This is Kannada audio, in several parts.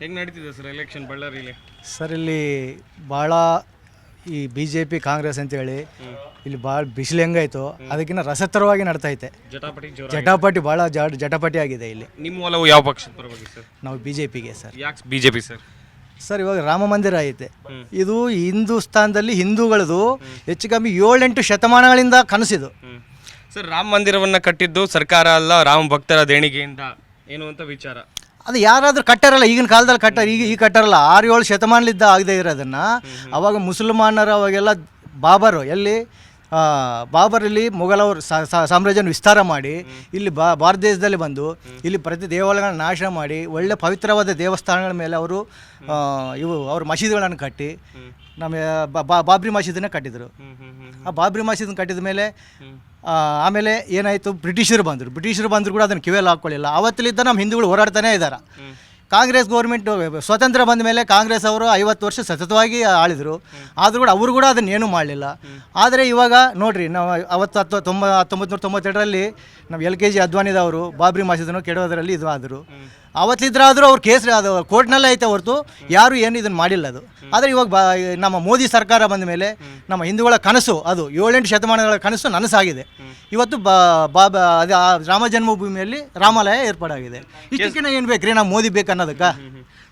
ಹೆಂಗ್ ನಡೀತಿದೆ ಸರ್ ಎಲೆಕ್ಷನ್ ಬಳ್ಳಾರಿಲಿ? ಸರ್ ಇಲ್ಲಿ ಭಾಳ ಈ ಬಿ ಜೆ ಪಿ ಕಾಂಗ್ರೆಸ್ ಅಂತೇಳಿ ಇಲ್ಲಿ ಭಾಳ ಬಿಸಿಲು ಹೆಂಗಾಯ್ತು ಅದಕ್ಕಿಂತ ರಸತರವಾಗಿ ನಡ್ತೈತೆ. ಜಟಾಪಟಿ ಜೋರ ಜಟಾಪಟಿ ಭಾಳ ಜ ಜಟಾಪಟಿ ಆಗಿದೆ ಇಲ್ಲಿ. ನಿಮ್ಮ ಒಲವು ಯಾವ ಪಕ್ಷದ ಪರವಾಗಿ ಸರ್? ನಾವು ಬಿ ಜೆ ಪಿಗೆ ಸರ್. ಯಾಕೆ ಬಿಜೆಪಿ ಸರ್? ಸರ್ ಇವಾಗ ರಾಮ ಮಂದಿರ ಐತೆ. ಇದು ಹಿಂದೂಸ್ತಾನದಲ್ಲಿ ಹಿಂದೂಗಳದು ಹೆಚ್ಚು ಕಮ್ಮಿ ಏಳೆಂಟು ಶತಮಾನಗಳಿಂದ ಕನಸಿದು. ಸರ್ ರಾಮ ಮಂದಿರವನ್ನು ಕಟ್ಟಿದ್ದು ಸರ್ಕಾರ ಅಲ್ಲ ರಾಮ ಭಕ್ತರ ದೇಣಿಗೆಯಿಂದ. ಏನು ಅಂತ ವಿಚಾರ? ಅದು ಯಾರಾದರೂ ಕಟ್ಟಾರಲ್ಲ ಈಗಿನ ಕಾಲದಲ್ಲಿ ಕಟ್ಟಾರ ಈಗ ಈಗ ಕಟ್ಟಾರಲ್ಲ ಆರು ಏಳು ಶತಮಾನಲಿದ್ದ ಆಗದೆ ಇರೋದನ್ನು. ಅವಾಗ ಮುಸಲ್ಮಾನರು ಅವಾಗೆಲ್ಲ ಬಾಬರು ಎಲ್ಲಿ ಬಾಬರಲ್ಲಿ ಮೊಘಲವರು ಸಾ- ಸಾ- ವಿಸ್ತಾರ ಮಾಡಿ ಇಲ್ಲಿ ಬಾ ಭಾರತ ದೇಶದಲ್ಲಿ ಬಂದು ಇಲ್ಲಿ ಪ್ರತಿ ದೇವಾಲಯಗಳನ್ನ ನಾಶ ಮಾಡಿ ಒಳ್ಳೆ ಪವಿತ್ರವಾದ ದೇವಸ್ಥಾನಗಳ ಮೇಲೆ ಅವರು ಇವು ಅವ್ರ ಮಸೀದಿಗಳನ್ನು ಕಟ್ಟಿ ನಮ್ಮ ಬಾಬ್ರಿ ಮಸೀದಿನ ಕಟ್ಟಿದರು. ಆ ಬಾಬ್ರಿ ಮಸೀದಿನ ಕಟ್ಟಿದ ಮೇಲೆ ಆಮೇಲೆ ಏನಾಯಿತು? ಬ್ರಿಟಿಷರು ಬಂದರು. ಬ್ರಿಟಿಷರು ಬಂದರು ಕೂಡ ಅದನ್ನು ಕಿವಿಯಲ್ಲಿ ಹಾಕ್ಕೊಳ್ಳಿಲ್ಲ ಅವತ್ತಲಿದ್ದ ನಮ್ಮ ಹಿಂದೂಗಳು ಹೋರಾಡ್ತಾನೆ ಇದ್ದಾರೆ ಕಾಂಗ್ರೆಸ್ ಗೌರ್ಮೆಂಟ್ ಸ್ವತಂತ್ರ ಬಂದ ಮೇಲೆ ಕಾಂಗ್ರೆಸ್ ಅವರು ಐವತ್ತು ವರ್ಷ ಸತತವಾಗಿ ಆಳಿದರು. ಆದರೂ ಕೂಡ ಅವರು ಕೂಡ ಅದನ್ನ ಏನೂ ಮಾಡಲಿಲ್ಲ ಆದರೆ ಇವಾಗ ನೋಡಿರಿ ನಾವು ಅವತ್ತು ಹತ್ತು ತೊಂಬ ಹತ್ತೊಂಬತ್ತು ನೂರ ತೊಂಬತ್ತೆರಡರಲ್ಲಿ ನಮ್ಮ ಎಲ್ ಕೆ ಜಿ ಅದ್ವಾನಿದವರು ಬಾಬ್ರಿ ಮಾಸಿದನು ಕೆಡೋದರಲ್ಲಿ ಇದು ಆದರು ಅವತ್ತಿದ್ರಾದರೂ ಅವ್ರು ಕೇಸ್ ಅದು ಕೋರ್ಟ್ನಲ್ಲೇ ಐತೆ ಹೊರತು ಯಾರು ಏನು ಇದನ್ನು ಮಾಡಿಲ್ಲ ಅದು. ಆದರೆ ಇವಾಗ ಬಾ ನಮ್ಮ ಮೋದಿ ಸರ್ಕಾರ ಬಂದ ಮೇಲೆ ನಮ್ಮ ಹಿಂದೂಗಳ ಕನಸು ಅದು ಏಳೆಂಟು ಶತಮಾನಗಳ ಕನಸು ನನಸಾಗಿದೆ. ಇವತ್ತು ಬಾ ಬಾಬಾ ಅದು ರಾಮ ಜನ್ಮಭೂಮಿಯಲ್ಲಿ ರಾಮಾಲಯ ಏರ್ಪಾಡಾಗಿದೆ. ಇಷ್ಟಕ್ಕಿಂತ ಏನು ಬೇಕ್ರಿ ನಾವು ಮೋದಿ ಬೇಕು ಅನ್ನೋದಕ್ಕೆ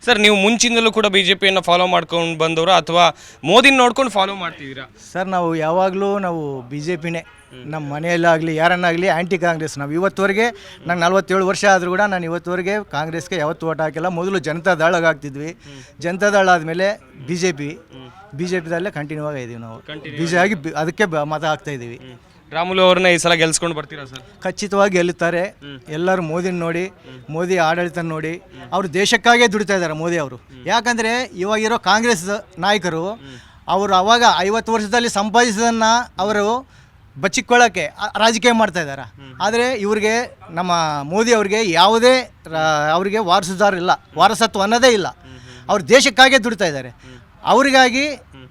ಸರ್ ನೀವು ಮುಂಚಿನಿಂದಲೂ ಕೂಡ ಬಿ ಜೆ ಪಿಯನ್ನು ಫಾಲೋ ಮಾಡ್ಕೊಂಡು ಬಂದವರು? ಅಥವಾ ಮೋದಿನ ನೋಡ್ಕೊಂಡು ಫಾಲೋ ಮಾಡ್ತಿದ್ದೀರಾ? ಸರ್ ನಾವು ಯಾವಾಗಲೂ ನಾವು ಬಿ ಜೆ ಪಿನೇ ನಮ್ಮ ಮನೆಯಲ್ಲಾಗಲಿ ಯಾರನ್ನಾಗಲಿ ಆ್ಯಂಟಿ ಕಾಂಗ್ರೆಸ್ ನಾವು ಇವತ್ತುವರೆಗೆ ನಂಗೆ ನಲ್ವತ್ತೇಳು ವರ್ಷ ಆದರೂ ಕೂಡ ನಾನು ಇವತ್ತುವರೆಗೆ ಕಾಂಗ್ರೆಸ್ಗೆ ಯಾವತ್ತೂ ಓಟ್ ಹಾಕಿಲ್ಲ. ಮೊದಲು ಜನತಾ ದಳಗೆ ಹಾಕ್ತಿದ್ವಿ. ಜನತಾ ದಳ ಆದಮೇಲೆ B J P B J ಪಿದಲ್ಲೇ continue ಆಗಿದ್ದೀವಿ ನಾವು. ಬಿ ಜೆ ಆಗಿ ಬಿ- ಅದಕ್ಕೆ ಬ- ಮತ ಹಾಕ್ತಾ ಇದ್ದೀವಿ ರಾಮುಲು ಅವ್ರನ್ನ ಈ ಸಲ ಗೆಲ್ಸ್ಕೊಂಡು ಬರ್ತೀರಾ ಸರ್? ಖಚಿತವಾಗಿ ಗೆಲ್ಲುತ್ತಾರೆ. ಎಲ್ಲರೂ ಮೋದಿನ ನೋಡಿ, ಮೋದಿ ಆಡಳಿತ ನೋಡಿ. ಅವರು ದೇಶಕ್ಕಾಗೇ ದುಡಿತಾ ಇದ್ದಾರೆ ಮೋದಿ ಅವರು. ಯಾಕಂದರೆ ಇವಾಗಿರೋ ಕಾಂಗ್ರೆಸ್ ನಾಯಕರು, ಅವರು ಅವಾಗ ಐವತ್ತು ವರ್ಷದಲ್ಲಿ ಸಂಪಾದಿಸಿದನ್ನ ಅವರು ಬಚ್ಚಿಕೊಳ್ಳೋಕ್ಕೆ ರಾಜಕೀಯ ಮಾಡ್ತಾ ಇದ್ದಾರೆ? ಆದರೆ ಇವ್ರಿಗೆ, ನಮ್ಮ ಮೋದಿ ಅವರಿಗೆ ಯಾವುದೇ ಅವರಿಗೆ ವಾರಸುದಾರ ಇಲ್ಲ. ವಾರಸತ್ವ ಅನ್ನೋದೇ ಇಲ್ಲ. ಅವ್ರು ದೇಶಕ್ಕಾಗೇ ದುಡಿತಾ ಇದ್ದಾರೆ. ಅವರಿಗಾಗಿ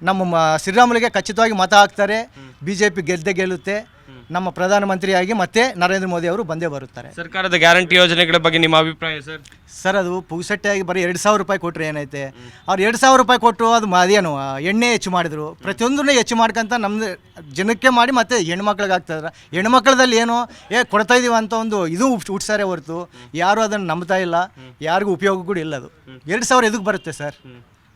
ನಮ್ಮ ಮ ಶ್ರೀರಾಮುಲಿಗೆ ಖಚಿತವಾಗಿ ಮತ ಹಾಕ್ತಾರೆ. ಬಿ ಜೆ ಪಿ ಗೆದ್ದೇ ಗೆಲ್ಲುತ್ತೆ. ನಮ್ಮ ಪ್ರಧಾನಮಂತ್ರಿಯಾಗಿ ಮತ್ತೆ ನರೇಂದ್ರ ಮೋದಿ ಅವರು ಬಂದೇ ಬರುತ್ತಾರೆ. ಸರ್ಕಾರದ ಗ್ಯಾರಂಟಿ ಯೋಜನೆಗಳ ಬಗ್ಗೆ ನಿಮ್ಮ ಅಭಿಪ್ರಾಯ ಸರ್? ಸರ್ ಅದು ಪುಗ್ಸಟ್ಟೆಯಾಗಿ ಬರೀ ಎರಡು ಸಾವಿರ ರೂಪಾಯಿ ಕೊಟ್ಟರೆ ಏನೈತೆ ಅವ್ರು ಎರಡು ಸಾವಿರ ರೂಪಾಯಿ ಕೊಟ್ಟು ಅದು ಮ- ಅದೇನು ಆ, ಎಣ್ಣೆ ಹೆಚ್ಚು ಮಾಡಿದ್ರು. ಪ್ರತಿಯೊಂದನ್ನೇ ಹೆಚ್ಚು ಮಾಡ್ಕೊಂತ ನಮ್ದು ಜನಕ್ಕೆ ಮಾಡಿ ಮತ್ತೆ ಹೆಣ್ಮಕ್ಳಿಗೆ ಆಗ್ತದ್ರ ಹೆಣ್ಮಕ್ಳದಲ್ಲಿ ಏನು ಏ ಕೊಡ್ತಾ ಇದೀವಿ ಅಂತ ಒಂದು ಇದು ಹುಟ್- ಹುಟ್ಸಾರೆ ಹೊರತು. ಯಾರು ಅದನ್ನು ನಂಬ್ತಾ ಇಲ್ಲ. ಯಾರಿಗೂ ಉಪಯೋಗ ಕೂಡ ಇಲ್ಲ ಅದು. ಎರಡು ಸಾವಿರ ಎದಕ್ಕೆ ಬರುತ್ತೆ ಸರ್?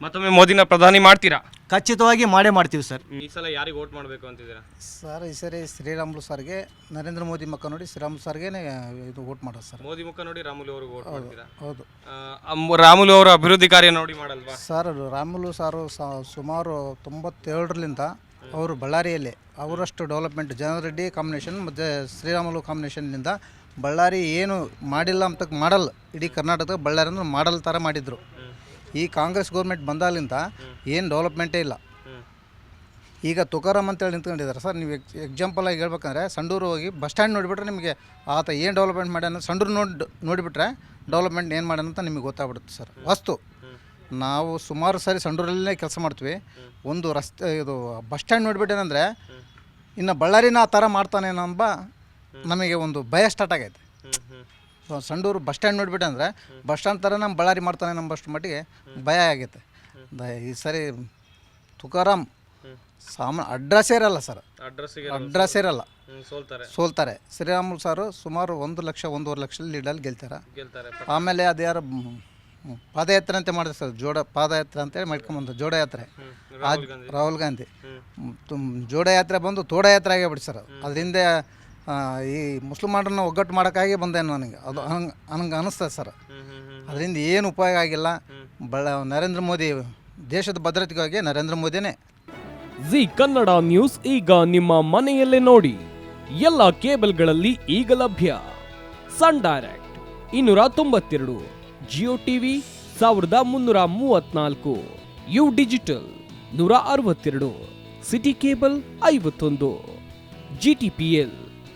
ಮತ್ತೊಮ್ಮೆ ಮೋದಿನ ಪ್ರಧಾನಿ ಮಾಡ್ತೀರಾ? ಖಚಿತವಾಗಿ ಮಾಡೇ ಮಾಡ್ತೀವಿ ಸರ್. ಈ ಸಲ ಯಾರಿಗೆ ವೋಟ್ ಮಾಡಬೇಕು ಅಂತಿದ್ದೀರಾ? ಸರ್ ಈ ಸರಿ ಶ್ರೀರಾಮುಲು ಸರ್ಗೆ ನರೇಂದ್ರ ಮೋದಿ ಮುಖ ನೋಡಿ ಶ್ರೀರಾಮುಲು ಸರ್ಗೆ ಇದು ವೋಟ್ ಮಾಡೋದು ಸರ್. ಮೋದಿ ಮುಖ ನೋಡಿ ರಾಮುಲು ಅವರು ವೋಟ್ ಮಾಡ್ತೀರಾ? ಹೌದು. ಆ, ಅಮ್- ರಾಮುಲು ಅವರ ಅಭಿವೃದ್ಧಿ ಕಾರ್ಯ ನೋಡಿ ಮಾಡಲ್ವಾ? ಸರ್ ರಾಮುಲು ಸಾರು ಸ- ಸುಮಾರು ತೊಂಬತ್ತೇಳರಿಂದ ಅವರು ಬಳ್ಳಾರಿಯಲ್ಲಿ ಅವರಷ್ಟು ಡೆವಲಪ್ಮೆಂಟ್ ಜನರೆಡ್ಡಿ ಕಾಂಬಿನೇಷನ್ ಮತ್ತು ಶ್ರೀರಾಮುಲು ಕಾಂಬಿನೇಷನ್ನಿಂದ ಬಳ್ಳಾರಿ ಏನು ಮಾಡಿಲ್ಲ ಅಂತ ಮಾಡಲ್ ಇಡೀ ಕರ್ನಾಟಕದ ಬಳ್ಳಾರಿ ಅಂದ್ರೆ ಮಾಡಲ್ ಥರ ಮಾಡಿದರು. ಈ ಕಾಂಗ್ರೆಸ್ ಗೌರ್ಮೆಂಟ್ ಬಂದಾಗಲಿಂದ ಏನು ಡೆವಲಪ್ಮೆಂಟೇ ಇಲ್ಲ. ಈಗ ತುಕಾರಾಮ್ ಅಂತೇಳಿ ನಿಂತ್ಕೊಂಡಿದ್ದಾರೆ. ಸರ್ ನೀವು ಎಕ್ಸ್ ಎಕ್ಸಾಂಪಲ್ ಆಗಿ ಹೇಳ್ಬೇಕಂದ್ರೆ ಸಂಡೂರು ಹೋಗಿ ಬಸ್ ಸ್ಟ್ಯಾಂಡ್ ನೋಡಿಬಿಟ್ರೆ ನಿಮಗೆ ಆತ ಏನು ಡೆವಲಪ್ಮೆಂಟ್ ಮಾಡ್ಯಾನ ಸಂಡೂರು ನೋಡಿ ನೋಡಿಬಿಟ್ರೆ ಡೆವಲಪ್ಮೆಂಟ್ ಏನು ಮಾಡ್ಯಾನ ಅಂತ ನಿಮಗೆ ಗೊತ್ತಾಗ್ಬಿಡುತ್ತೆ ಸರ್. ವಸ್ತು. ನಾವು ಸುಮಾರು ಸಾರಿ ಸಂಡೂರಲ್ಲೇ ಕೆಲಸ ಮಾಡ್ತೀವಿ. ಒಂದು ರಸ್ತೆ ಇದು ಬಸ್ ಸ್ಟ್ಯಾಂಡ್ ನೋಡಿಬಿಟ್ಟೇನಂದರೆ ಇನ್ನು ಬಳ್ಳಾರಿನ ಆ ಥರ ಮಾಡ್ತಾನೇನೋ ಎಂಬ ನಮಗೆ ಒಂದು ಭಯ ಸ್ಟಾರ್ಟ್ ಆಗೈತೆ. ಸಂಡೂರು ಬಸ್ ಸ್ಟ್ಯಾಂಡ್ ನೋಡಿಬಿಟ್ಟೆ ಅಂದರೆ ಬಸ್ ಸ್ಟ್ಯಾಂಡ್ ಥರ ನಮ್ಮ ಬಳ್ಳಾರಿ ಮಾಡ್ತಾನೆ ನಮ್ಮ ಬಸ್ ಮಟ್ಟಿಗೆ ಭಯ ಆಗೈತೆ. ದ- ಈ ಸರಿ ತುಕಾರಾಮ್ ಸಾಮ ಅಡ್ರೆಸ್ ಇರಲ್ಲ ಸರ್. ಅಡ್ರೆಸ್ ಇರಲ್ಲ ಸೋಲ್ತಾರೆ. ಸೋಲ್ತಾರೆ. ಶ್ರೀರಾಮುಲು ಸಾರು ಸುಮಾರು ಒಂದು ಲಕ್ಷ ಒಂದೂವರೆ ಲಕ್ಷ ಲೀಡಲ್ಲಿ ಗೆಲ್ತಾರೆ. ಆಮೇಲೆ ಅದು ಯಾರು ಪಾದಯಾತ್ರೆ ಅಂತ ಮಾಡಿದ್ರು ಸರ್. ಜೋಡ ಪಾದಯಾತ್ರೆ ಅಂತೇಳಿ ಮಾಡ್ಕೊಂಬಂದು ಜೋಡಯಾತ್ರೆ. ಆ ರಾಹುಲ್ ಗಾಂಧಿ. ಮ್, ತುಮ್ ಜೋಡಯಾತ್ರೆ ಬಂದು ತೋಡಯಾತ್ರೆ ಆಗೇ ಸರ್. ಅದರಿಂದ ಈ ಮುಸ್ಲಿಮರನ್ನ ಒಗ್ಗಟ್ಟು ಮಾಡೋಕ್ಕಾಗಿ ಬಂದೆ ನನಗೆ. ಅದು ಹಂಗೆ ಹಂಗೆ ಅನಿಸ್ತದೆ ಸರ್. ಅದರಿಂದ ಏನು ಉಪಯೋಗ ಆಗಿಲ್ಲ. ಬಳ, ನರೇಂದ್ರ ಮೋದಿ, ದೇಶದ ಭದ್ರತೆಗಾಗಿ ನರೇಂದ್ರ ಮೋದಿನೇ. ಜಿ ಕನ್ನಡ ನ್ಯೂಸ್ ಈಗ ನಿಮ್ಮ ಮನೆಯಲ್ಲೇ ನೋಡಿ. ಎಲ್ಲ ಕೇಬಲ್ಗಳಲ್ಲಿ ಈಗ ಲಭ್ಯ. ಸನ್ ಡೈರೆಕ್ಟ್ ಇನ್ನೂರ ತೊಂಬತ್ತೆರಡು, ಜಿಯೋ ಟಿವಿ ಸಾವಿರದ ಮುನ್ನೂರ ಮೂವತ್ನಾಲ್ಕು, ಯು ಡಿಜಿಟಲ್ ನೂರ ಅರವತ್ತೆರಡು, ಸಿಟಿ ಕೇಬಲ್ ಐವತ್ತೊಂದು ಜಿಟಿಪಿಎಲ್